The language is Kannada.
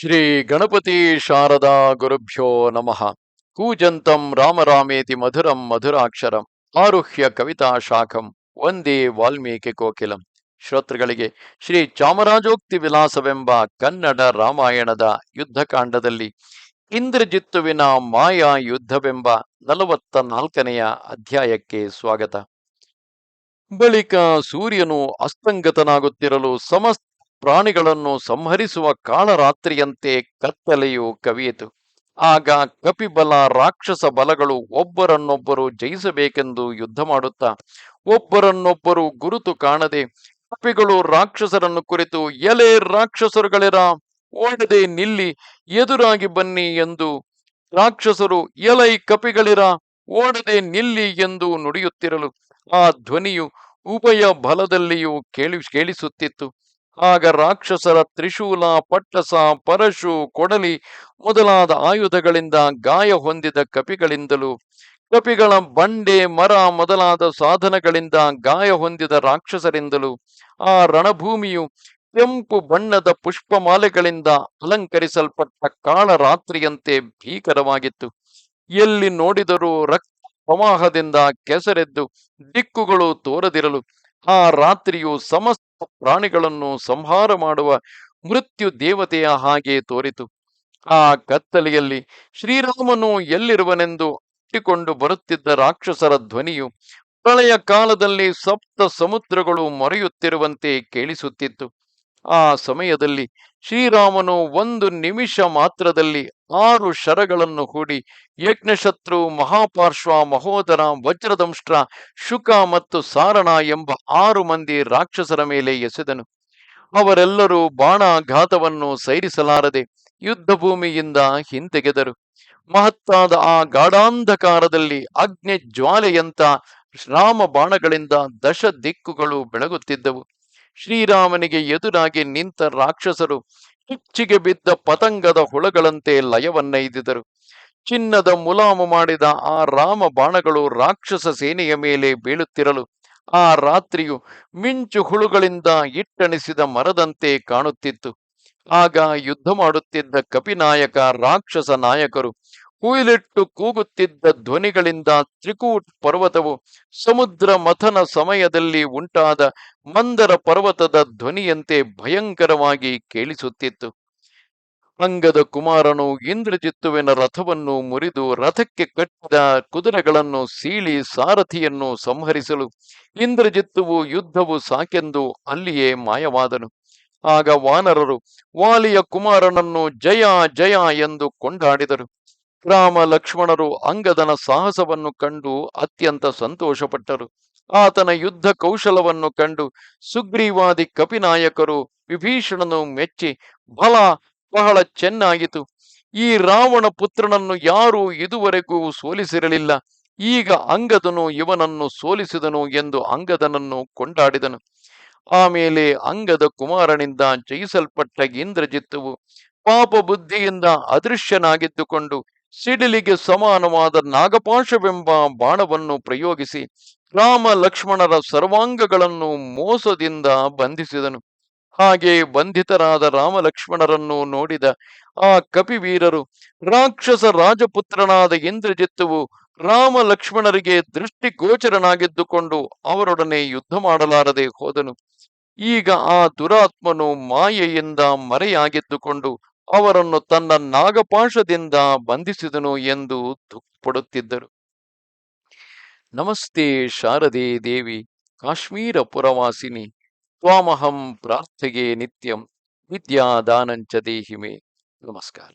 ಶ್ರೀ ಗಣಪತಿ ಶಾರದಾ ಗುರುಭ್ಯೋ ನಮಃ. ಕೂಜಂತಂ ರಾಮರಾಮೇತಿ ಮಧುರಂ ಮಧುರಾಕ್ಷರಂ. ಆರುಹ್ಯ ಕವಿತಾ ಶಾಖಂ. ಒಂದೇ ವಾಲ್ಮೀಕಿ ಕೋಕಿಲಂ. ಶ್ರೋತೃಗಳಿಗೆ ಶ್ರೀ ಚಾಮರಾಜೋಕ್ತಿ ವಿಲಾಸವೆಂಬ ಕನ್ನಡ ರಾಮಾಯಣದ ಯುದ್ಧಕಾಂಡದಲ್ಲಿ ಇಂದ್ರಜಿತ್ತುವಿನ ಮಾಯಾ ಯುದ್ಧವೆಂಬ ನಲವತ್ತ ನಾಲ್ಕನೆಯ ಅಧ್ಯಾಯಕ್ಕೆ ಸ್ವಾಗತ. ಬಳಿಕ ಸೂರ್ಯನು ಅಸ್ತಂಗತನಾಗುತ್ತಿರಲು ಸಮಸ್ತ ಪ್ರಾಣಿಗಳನ್ನು ಸಂಹರಿಸುವ ಕಾಳರಾತ್ರಿಯಂತೆ ಕತ್ತಲೆಯು ಕವಿಯಿತು. ಆಗ ಕಪಿಬಲ ರಾಕ್ಷಸ ಬಲಗಳು ಒಬ್ಬರನ್ನೊಬ್ಬರು ಜಯಿಸಬೇಕೆಂದು ಯುದ್ಧ ಮಾಡುತ್ತಾ, ಒಬ್ಬರನ್ನೊಬ್ಬರು ಗುರುತು ಕಾಣದೆ, ಕಪಿಗಳು ರಾಕ್ಷಸರನ್ನು ಕುರಿತು, ಎಲೆ ರಾಕ್ಷಸರುಗಳಿರ, ಓಡದೆ ನಿಲ್ಲಿ, ಎದುರಾಗಿ ಬನ್ನಿ ಎಂದು ರಾಕ್ಷಸರು, ಎಲೈ ಕಪಿಗಳಿರ, ಓಡದೆ ನಿಲ್ಲಿ ಎಂದು ನುಡಿಯುತ್ತಿರಲು, ಆ ಧ್ವನಿಯು ಉಭಯ ಬಲದಲ್ಲಿಯೂ ಕೇಳಿ ಕೇಳಿಸುತ್ತಿತ್ತು. ಆಗ ರಾಕ್ಷಸರ ತ್ರಿಶೂಲ ಪಟ್ಟಸ ಪರಶು, ಕೊಡಲಿ ಮೊದಲಾದ ಆಯುಧಗಳಿಂದ ಗಾಯ ಹೊಂದಿದ ಕಪಿಗಳಿಂದಲೂ, ಕಪಿಗಳ ಬಂಡೆ, ಮರ ಮೊದಲಾದ ಸಾಧನಗಳಿಂದ ಗಾಯ ಹೊಂದಿದ ರಾಕ್ಷಸರಿಂದಲೂ, ಆ ರಣಭೂಮಿಯು ಕೆಂಪು ಬಣ್ಣದ ಪುಷ್ಪಮಾಲೆಗಳಿಂದ ಅಲಂಕರಿಸಲ್ಪಟ್ಟ ಕಾಳರಾತ್ರಿಯಂತೆ ಭೀಕರವಾಗಿತ್ತು. ಎಲ್ಲಿ ನೋಡಿದರೂ ರಕ್ತ ಪ್ರವಾಹದಿಂದ ಕೆಸರೆದ್ದು, ದಿಕ್ಕುಗಳು ತೋರದಿರಲು ಆ ರಾತ್ರಿಯು ಸಮಸ್ತ ಪ್ರಾಣಿಗಳನ್ನು ಸಂಹಾರ ಮಾಡುವ ಮೃತ್ಯು ದೇವತೆಯ ಹಾಗೆ ತೋರಿತು. ಆ ಕತ್ತಲೆಯಲ್ಲಿ ಶ್ರೀರಾಮನು ಎಲ್ಲಿರುವನೆಂದು ಅಟ್ಟಿಕೊಂಡು ಬರುತ್ತಿದ್ದ ರಾಕ್ಷಸರ ಧ್ವನಿಯು ಪ್ರಳಯ ಕಾಲದಲ್ಲಿ ಸಪ್ತ ಸಮುದ್ರಗಳು ಮೊರೆಯುತ್ತಿರುವಂತೆ ಕೇಳಿಸುತ್ತಿತ್ತು. ಆ ಸಮಯದಲ್ಲಿ ಶ್ರೀರಾಮನು ಒಂದು ನಿಮಿಷ ಮಾತ್ರದಲ್ಲಿ ಆರು ಶರಗಳನ್ನು ಹೂಡಿ ಯಜ್ಞಶತ್ರು, ಮಹಾಪಾರ್ಶ್ವ, ಮಹೋದರ, ವಜ್ರದಂಷ್ಟ್ರ, ಶುಕ ಮತ್ತು ಸಾರಣ ಎಂಬ ಆರು ಮಂದಿ ರಾಕ್ಷಸರ ಮೇಲೆ ಎಸೆದನು. ಅವರೆಲ್ಲರೂ ಬಾಣಾಘಾತವನ್ನು ಸೈರಿಸಲಾರದೆ ಯುದ್ಧ ಭೂಮಿಯಿಂದ ಹಿಂತೆಗೆದರು. ಮಹತ್ತಾದ ಆ ಗಾಢಾಂಧಕಾರದಲ್ಲಿ ಅಗ್ನಿ ಜ್ವಾಲೆಯಂತ ರಾಮ ಬಾಣಗಳಿಂದ ದಶ ದಿಕ್ಕುಗಳು ಬೆಳಗುತ್ತಿದ್ದವು. ಶ್ರೀರಾಮನಿಗೆ ಎದುರಾಗಿ ನಿಂತ ರಾಕ್ಷಸರು ಹುಚ್ಚಿಗೆ ಬಿದ್ದ ಪತಂಗದ ಹುಳಗಳಂತೆ ಲಯವನ್ನೈದಿದರು. ಚಿನ್ನದ ಮುಲಾಮು ಮಾಡಿದ ಆ ರಾಮ ಬಾಣಗಳು ರಾಕ್ಷಸ ಸೇನೆಯ ಮೇಲೆ ಬೀಳುತ್ತಿರಲು ಆ ರಾತ್ರಿಯು ಮಿಂಚು ಹುಳುಗಳಿಂದ ಇಟ್ಟಣಿಸಿದ ಮರದಂತೆ ಕಾಣುತ್ತಿತ್ತು. ಆಗ ಯುದ್ಧ ಮಾಡುತ್ತಿದ್ದ ಕಪಿನಾಯಕ ರಾಕ್ಷಸ ನಾಯಕರು ಕುಯಿಲಿಟ್ಟು ಕೂಗುತ್ತಿದ್ದ ಧ್ವನಿಗಳಿಂದ ತ್ರಿಕೂಟ್ ಪರ್ವತವು ಸಮುದ್ರ ಮಥನ ಸಮಯದಲ್ಲಿ ಉಂಟಾದ ಮಂದರ ಪರ್ವತದ ಧ್ವನಿಯಂತೆ ಭಯಂಕರವಾಗಿ ಕೇಳಿಸುತ್ತಿತ್ತು. ಅಂಗದ ಕುಮಾರನು ಇಂದ್ರಜಿತ್ತುವಿನ ರಥವನ್ನು ಮುರಿದು ರಥಕ್ಕೆ ಕಟ್ಟಿದ ಕುದುರೆಗಳನ್ನು ಸೀಳಿ ಸಾರಥಿಯನ್ನು ಸಂಹರಿಸಲು ಇಂದ್ರಜಿತ್ತುವು ಯುದ್ಧವು ಸಾಕೆಂದು ಅಲ್ಲಿಯೇ ಮಾಯವಾದನು. ಆಗ ವಾನರರು, ವಾಲಿಯ ಕುಮಾರನನ್ನು ಜಯ ಜಯ ಎಂದು ಕೊಂಡಾಡಿದರು. ರಾಮ ಲಕ್ಷ್ಮಣರು ಅಂಗದನ ಸಾಹಸವನ್ನು ಕಂಡು ಅತ್ಯಂತ ಸಂತೋಷಪಟ್ಟರು. ಆತನ ಯುದ್ಧ ಕೌಶಲವನ್ನು ಕಂಡು ಸುಗ್ರೀವಾದಿ ಕಪಿನಾಯಕರು ವಿಭೀಷಣನು ಮೆಚ್ಚಿ ಬಲ ಬಹಳ ಚೆನ್ನಾಗಿತು ಈ ರಾವಣ ಪುತ್ರನನ್ನು ಯಾರೂ ಇದುವರೆಗೂ ಸೋಲಿಸಿರಲಿಲ್ಲ. ಈಗ ಅಂಗದನು ಇವನನ್ನು ಸೋಲಿಸಿದನು ಎಂದು ಅಂಗದನನ್ನು ಕೊಂಡಾಡಿದನು. ಆಮೇಲೆ ಅಂಗದ ಕುಮಾರನಿಂದ ಜಯಿಸಲ್ಪಟ್ಟ ಇಂದ್ರಜಿತ್ತುವು ಪಾಪ ಬುದ್ಧಿಯಿಂದ ಅದೃಶ್ಯನಾಗಿದ್ದುಕೊಂಡು ಸಿಡಿಲಿಗೆ ಸಮಾನವಾದ ನಾಗಪಾಶವೆಂಬ ಬಾಣವನ್ನು ಪ್ರಯೋಗಿಸಿ ರಾಮ ಲಕ್ಷ್ಮಣರ ಸರ್ವಾಂಗಗಳನ್ನು ಮೋಸದಿಂದ ಬಂಧಿಸಿದನು. ಹಾಗೆ ಬಂಧಿತರಾದ ರಾಮ ಲಕ್ಷ್ಮಣರನ್ನು ನೋಡಿದ ಆ ಕಪಿವೀರರು, ರಾಕ್ಷಸ ರಾಜಪುತ್ರನಾದ ಇಂದ್ರಜಿತ್ತುವು ರಾಮ ಲಕ್ಷ್ಮಣರಿಗೆ ದೃಷ್ಟಿಗೋಚರನಾಗಿದ್ದುಕೊಂಡು ಅವರೊಡನೆ ಯುದ್ಧ ಮಾಡಲಾರದೆ ಹೋದನು. ಈಗ ಆ ದುರಾತ್ಮನು ಮಾಯೆಯಿಂದ ಮರೆಯಾಗಿದ್ದುಕೊಂಡು ಅವರನ್ನು ತನ್ನ ನಾಗಪಾಶದಿಂದ ಬಂಧಿಸಿದನು ಎಂದು ದುಃಖಪಡುತ್ತಿದ್ದರು ನಮಸ್ತೆ ಶಾರದೆ ದೇವಿ ಕಾಶ್ಮೀರ ಪುರವಾಸಿನಿ ತ್ವಾಮಹಂ ಪ್ರಾರ್ಥೆಗೆ ನಿತ್ಯಂ ವಿದ್ಯಾದಾನಂಚ ದೇಹಿಮೆ. ನಮಸ್ಕಾರ.